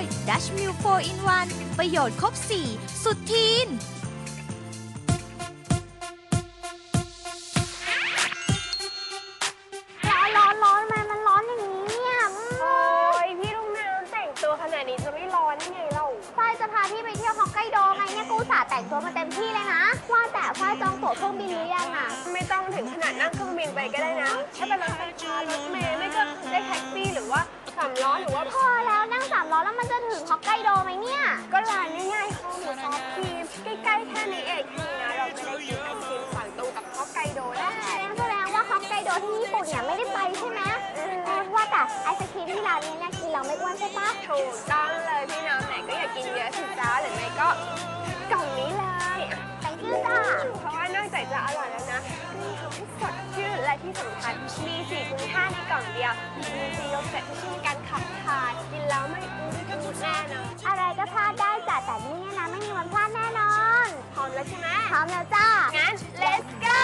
ย Dutch Mill 4 in 1 ประโยชน์ครบ 4 สุดทีน ร้อนร้อนร้อนมันมันร้อนอย่างนี้เนี่ยอืมโอ้ยพี่ลูกน้ำแต่งตัวขนาดนี้จะไม่ร้อนยังไงเราฝ้ายจะพาพี่ไปเที่ยวฮอกไกโดไงเนี่ยกูอุตสาห์แต่งตัวมาเต็มที่เลยนะ ว่าแต่ฝ้ายจองตั๋วเครื่องบินหรือยังอะ ไม่ต้องถึงขนาดนั่งเครื่องบินไปก็ได้นะ ถ้าเป็นรถไฟฟ้ารถเมล์ไม่ก็ได้แท็กซี่หรือว่า สามล้อหรือว่าพอแล้วนั่งสามล้อแล้วมันจะถึงฮอกไกโดไหมเนี่ย ก็ร้านง่ายๆข้าวหมูซอฟต์ครีมใกล้ๆแค่นี้เองทีนะเราจะได้กินไอศครีมสั่งตรงกับฮอกไกโดแล้วแสดงแสดงว่าฮอกไกโดที่ญี่ปุ่นเนี่ยไม่ได้ไปใช่ไหมเออว่าแต่ไอศครีมที่ร้านนี้เนี่ยกินเราไม่อ้วนใช่ปะถูกต้องเลยพี่น้ำไหนก็อยากกินเยอะสิจ้าหรือไม่ก็กล่องนี้เลยอะแต่งชื่อจ้าเพราะว่านอกจากจะอร่อยแล้วนะมีทำให้สดชื่น และที่สำคัญมีสี่คุณค่าในกล่องเดียว มีซีโยเกิร์ตที่ช่วยในการขับถ่ายกินแล้วไม่อุ้มไม่แน่นอนอะไรก็พลาดได้จ้ะแต่นี่เนี่ยนะไม่มีวันพลาดแน่นอนพร้อมแล้วใช่ไหมพร้อมแล้วจ้างั้น let's go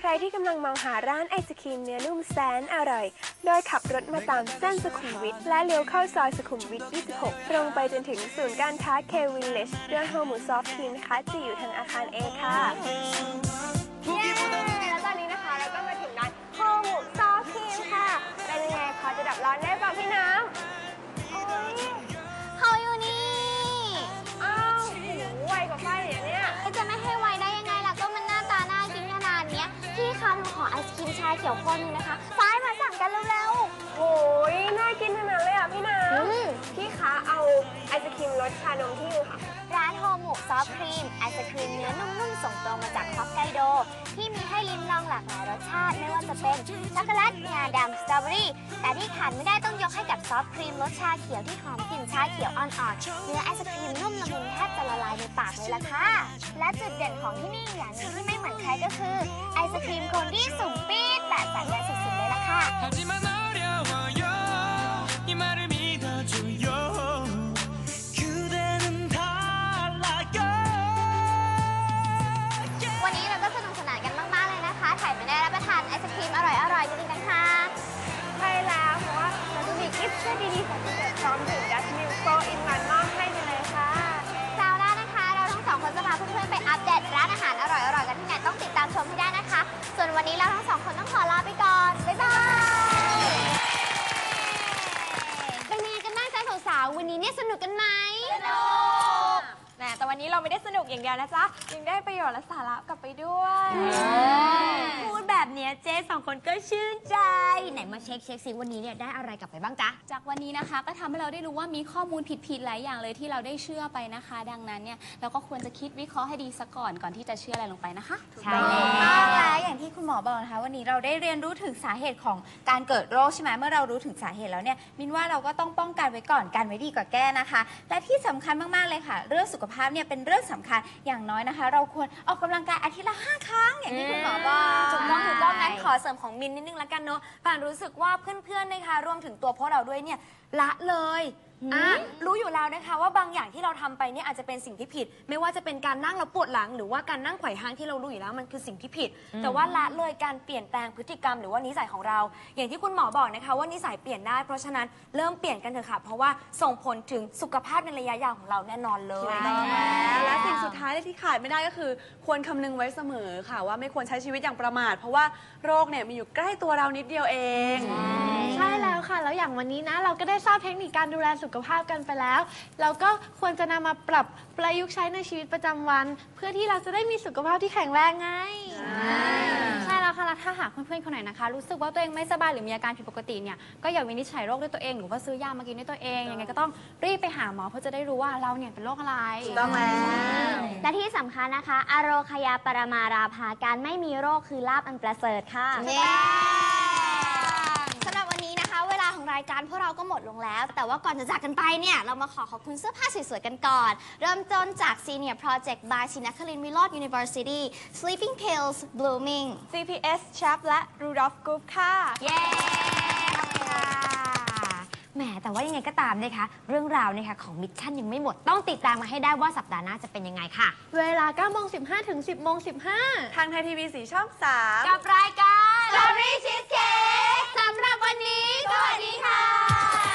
ใครที่กำลังมองหาร้านไอศครีมเนื้อนุ่มแสนอร่อย โดยขับรถมาตามเส้นสุขุมวิทและเลี้ยวเข้าซอยสุขุมวิท 26 ตรงไปจนถึงศูนย์การค้าเควิลเลจด้วยโฮมูซอฟทีนนะคะจะอยู่ทางอาคาร A ค่ะ เขียวคนนึงนะคะ ซ้ายมาสั่งกันเร็วโอ้ยน่ากินขนาดเลยอะพี่น้ๆอืมำพี่คะเอาไอศครีมรสชานมที่นึงค่ะ ร้านโฮมุซอฟครีมไอศครีมเนื้อนุ่มๆ ส่งตรงมาจากฮอกไกโด ที่มีให้ลิ้มลองหลากหลาย จะเป็นช็อกโกแลตงาดำสตรอเบอรี่ แต่ที่ขาดไม่ได้ต้องยกให้กับซอฟต์ครีมรสชาเขียวที่หอมกลิ่นชาเขียวอ่อนๆ เนื้อไอศครีมนุ่มละมุนแทบจะละลายในปากเลยล่ะค่ะ และจุดเด่นของที่นี่อย่างนึงที่ไม่เหมือนใครก็คือ ไอศครีมโคนที่สูงปี๊ดแบบสัญญาสุดๆเลยล่ะค่ะ ร้อมถึงดัชมิลโฟอินวันมอบให้ไปเลยค่ะคราวหน้านะคะ เราทั้งสองคนจะพาเพื่อนๆไปอัปเดตร้านอาหารอร่อยๆกันที่ไหนต้องติดตามชมให้ได้นะคะ ส่วนวันนี้เราทั้งสองคนต้องขอลาไปก่อน บ๊ายบาย เป็นยังไงกันบ้างจ๊ะสาวๆวันนี้เนี่ยสนุกกันไหมสนุก แหมแต่วันนี้เราไม่ได้สนุกอย่างเดียวนะจ๊ะ ยังได้ประโยชน์และสาระกลับไปด้วย พูดแบบเนี้ยเจ๊สองคนก็ชื่นใจ ไหนมาเช็คเช็คซิวันนี้เนี่ยได้อะไรกลับไปบ้างจ๊ะ จากวันนี้นะคะ ก็ทำให้เราได้รู้ว่ามีข้อมูลผิดๆหลายอย่างเลยที่เราได้เชื่อไปนะคะ ดังนั้นเนี่ยเราก็ควรจะคิดวิเคราะห์ให้ดีซะก่อนก่อนที่จะเชื่ออะไรลงไปนะคะ ใช่ต้องแล้วอย่างที่คุณหมอบอกนะคะ วันนี้เราได้เรียนรู้ถึงสาเหตุของการเกิดโรคใช่ไหมเมื่อเรารู้ถึงสาเหตุแล้วเนี่ยมินว่าเราก็ต้องป้องกันไว้ก่อนกันไว้ดีกว่าแก้นะคะ และที่สำคัญมากๆเลยค่ะ เรื่องสุขภาพเนี่ยเป็นเรื่องสำคัญอย่างน้อยนะคะ เราควรออกกำลังกายอาทิตย์ละห้าครั้งอย่างที่คุณหมอบอกถูกต้องถูกต้องงั้นขอเสริมของมินนิดนึงละกันเนาะป่านรู้สึกว่าเพื่อนๆนะคะรวมถึงตัวพวกเราด้วยเนี่ยละเลย อะรู้อยู่แล้วนะคะว่าบางอย่างที่เราทำไปเนี่ยอาจจะเป็นสิ่งที่ผิด ไม่ว่าจะเป็นการนั่งแล้วปวดหลัง หรือว่าการนั่งไขว่ห้างที่เรารู้อยู่แล้วมันคือสิ่งที่ผิด แต่ว่าละเลยการเปลี่ยนแปลงพฤติกรรมหรือว่านิสัยของเรา อย่างที่คุณหมอบอกนะคะว่านิสัยเปลี่ยนได้เพราะฉะนั้นเริ่มเปลี่ยนกันเถอะค่ะเพราะว่าส่งผลถึงสุขภาพในระยะยาวของเราแน่นอนเลยและสิ่งสุดท้ายที่ขาดไม่ได้ก็คือ ควรคำนึงไว้เสมอค่ะว่าไม่ควรใช้ชีวิตอย่างประมาท เพราะว่าโรคเนี่ยมีอยู่ใกล้ตัวเรานิดเดียวเอง อย่างวันนี้นะ เราก็ได้ทราบเทคนิคการดูแลสุขภาพกันไปแล้ว เราก็ควรจะนำมาปรับประยุกต์ใช้ในชีวิตประจำวัน เพื่อที่เราจะได้มีสุขภาพที่แข็งแรงไง ใช่แล้วค่ะแล้วถ้าหากเพื่อนๆคนไหนนะคะ รู้สึกว่าตัวเองไม่สบายหรือมีอาการผิดปกติเนี่ยก็อย่าวินิจฉัยโรคด้วยตัวเองหรือว่าซื้อยามากินด้วยตัวเองยังไงก็ต้องรีบไปหาหมอเพื่อจะได้รู้ว่าเราเนี่ยเป็นโรคอะไร ต้องแล้ว และที่สำคัญนะคะ อโรคยาปรมาราภาการไม่มีโรคคือลาบอันประเสริฐค่ะสำหรับวันนี้นะคะ เวลาของ รายการพวกเราก็หมดลงแล้ว แต่ว่าก่อนจะจากกันไปเนี่ย เรามาขอขอบคุณเสื้อผ้าสวยๆกันก่อน เริ่มต้นจาก Senior Project by ศรีนครินทร์วิโรจน์ University Sleeping Pills Blooming CPS Chap และ Rudolph Group ค่ะ เย้ขอบคุณค่ะ แหมแต่ว่ายังไงก็ตามนะคะ เรื่องราวนะคะของมิชชั่นยังไม่หมด ต้องติดตามมาให้ได้ว่าสัปดาห์หน้าจะเป็นยังไงค่ะ เวลา9โมง15 ถึง 10โมง15 ทางไทยทีวีสีช่อง3กับรายการ Story วันนี้ สวัสดีค่ะ